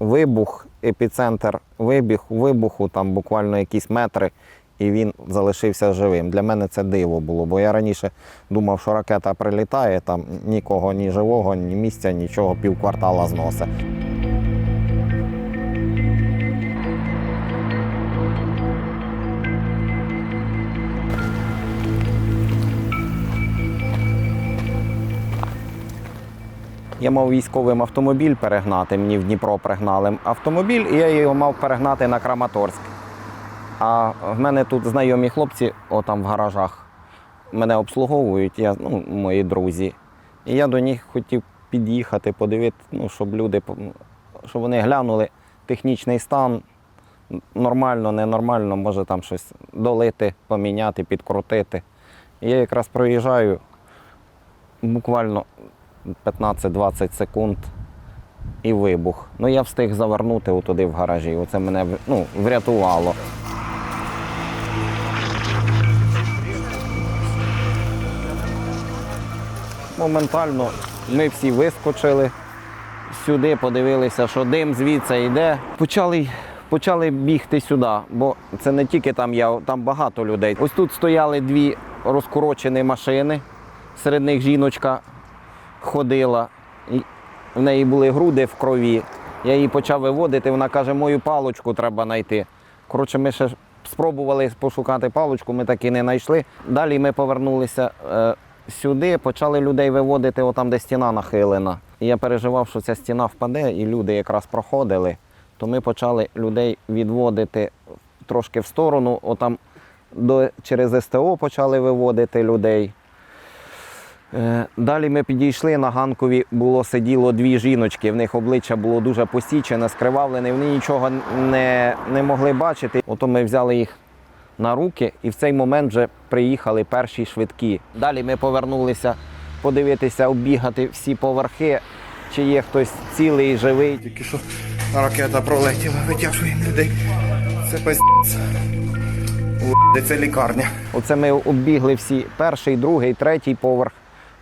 вибух, епіцентр вибіг, вибуху, там буквально якісь метри, і він залишився живим. Для мене це диво було, бо я раніше думав, що ракета прилітає, там нікого, ні живого, ні місця, нічого, півквартала зносить. Я мав військовим автомобіль перегнати, мені в Дніпро пригнали автомобіль, і я його мав перегнати на Краматорськ. А в мене тут знайомі хлопці, отам в гаражах, мене обслуговують, я, ну, мої друзі. І я до них хотів під'їхати, подивитися, ну, щоб люди, щоб вони глянули технічний стан. Нормально, ненормально, може там щось долити, поміняти, підкрутити. Я якраз проїжджаю буквально 15-20 секунд і вибух. Ну я встиг завернути туди в гаражі. Оце мене ну, врятувало. Моментально ми всі вискочили сюди, подивилися, що дим звідси йде. Почали, почали бігти сюди, бо це не тільки там я, там багато людей. Ось тут стояли дві розкорочені машини. Серед них жіночка ходила, в неї були груди в крові. Я її почав виводити, вона каже, мою палочку треба знайти. Коротше, ми ще спробували пошукати палочку, ми так і не знайшли. Далі ми повернулися е, сюди, почали людей виводити, отам, де стіна нахилена. І я переживав, що ця стіна впаде, і люди якраз проходили. То ми почали людей відводити трошки в сторону, отам до, через СТО почали виводити людей. Е, Далі ми підійшли на ганкові, було сиділо дві жіночки. В них обличчя було дуже посічене, скривавлене. Вони нічого не, не могли бачити. Ото ми взяли їх на руки, і в цей момент вже приїхали перші швидкі. Далі ми повернулися подивитися, оббігати всі поверхи, чи є хтось цілий, живий. Тільки що ракета пролетіла, витягуємо людей. Це пиздець. Це лікарня. Оце ми оббігли всі перший, другий, третій поверх.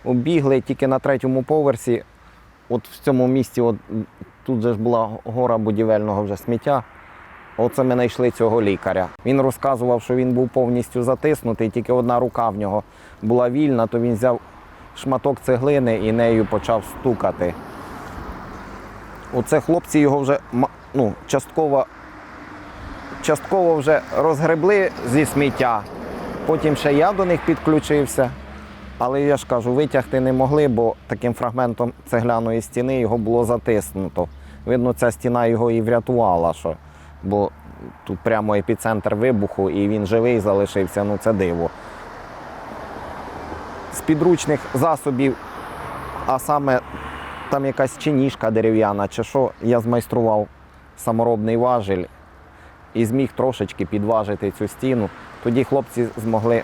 Оббігли тільки на третьому поверсі. От в цьому місці, от, тут же ж була гора будівельного вже сміття. Оце ми знайшли цього лікаря. Він розказував, що він був повністю затиснутий, тільки одна рука в нього була вільна, то він взяв шматок цеглини і нею почав стукати. Оце хлопці його вже ну, частково частково вже розгребли зі сміття. Потім ще я до них підключився. Але я ж кажу, витягти не могли, бо таким фрагментом цегляної стіни його було затиснуто. Видно, ця стіна його і врятувала, що, бо тут прямо епіцентр вибуху і він живий залишився, ну це диво. З підручних засобів, а саме там якась чи ніжка дерев'яна, чи що, я змайстрував саморобний важіль і зміг трошечки підважити цю стіну. Тоді хлопці змогли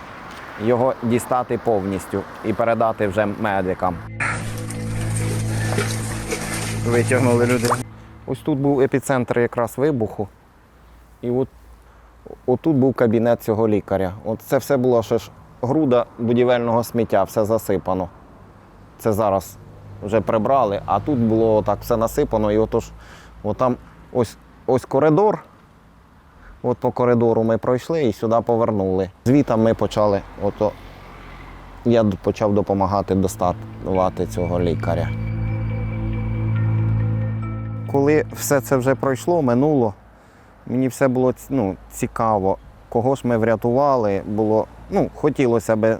його дістати повністю і передати вже медикам. Витягнули людей. Ось тут був епіцентр якраз вибуху. І от отут був кабінет цього лікаря. От це все було ще ж груда будівельного сміття, все засипано. Це зараз вже прибрали, а тут було так все насипано. І отож, отам ось, ось коридор. От по коридору ми пройшли і сюди повернули. Звітом ми почали, ото я почав допомагати доставати цього лікаря. Коли все це вже пройшло, минуло, мені все було ну, цікаво, кого ж ми врятували. Було, ну, хотілося б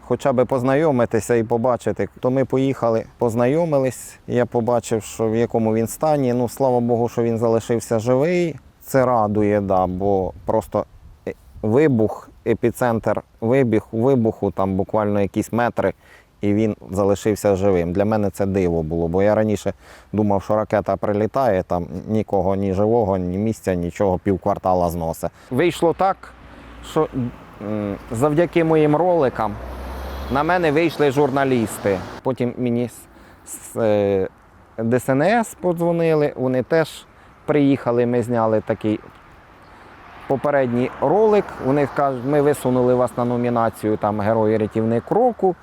хоча б познайомитися і побачити. То ми поїхали, познайомились. Я побачив, що в якому він стані. Ну, слава Богу, що він залишився живий. Це радує, да, бо просто е, вибух, епіцентр вибіг, вибуху, там буквально якісь метри, і він залишився живим. Для мене це диво було, бо я раніше думав, що ракета прилітає, там нікого, ні живого, ні місця, нічого, півквартала зносить. Вийшло так, що завдяки моїм роликам на мене вийшли журналісти. Потім мені з, е, ДСНС подзвонили, вони теж приїхали, ми зняли такий попередній ролик. Вони кажуть, ми висунули вас на номінацію там Герої рятівник року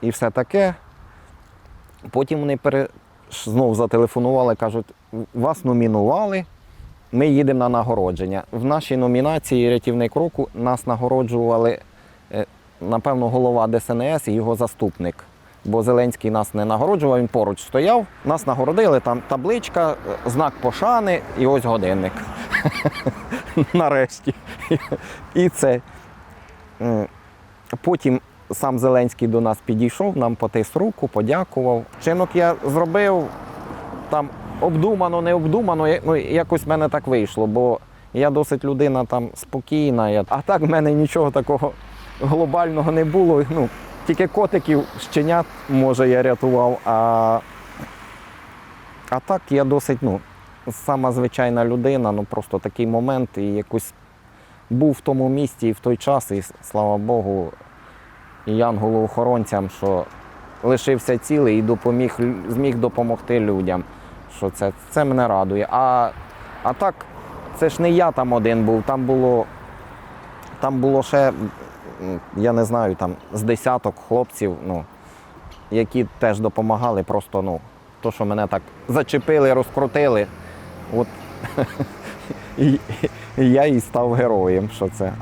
і все таке. Потім вони пере, знов зателефонували, кажуть, вас номінували, ми їдемо на нагородження. В нашій номінації рятівник року нас нагороджували, е, напевно, голова ДСНС і його заступник. Бо Зеленський нас не нагороджував, він поруч стояв. Нас нагородили, там табличка, е, знак пошани і ось годинник. Нарешті. І це. Потім сам Зеленський до нас підійшов, нам потис руку, подякував. Чинок я зробив там обдумано, не обдумано. Ну, якось в мене так вийшло, бо я досить людина там спокійна. А так в мене нічого такого глобального не було. Ну, тільки котиків, щенят, може, я рятував. А, а так я досить, ну, сама звичайна людина, ну просто такий момент і якось був в тому місті і в той час, і слава Богу, і янголу-охоронцям, що лишився цілий і допоміг, зміг допомогти людям. Що це, це мене радує. А, а так, це ж не я там один був, там було, там було ще, я не знаю, там з десяток хлопців, ну, які теж допомагали, просто ну, то, що мене так зачепили, розкрутили. От і, я і став героєм, що це.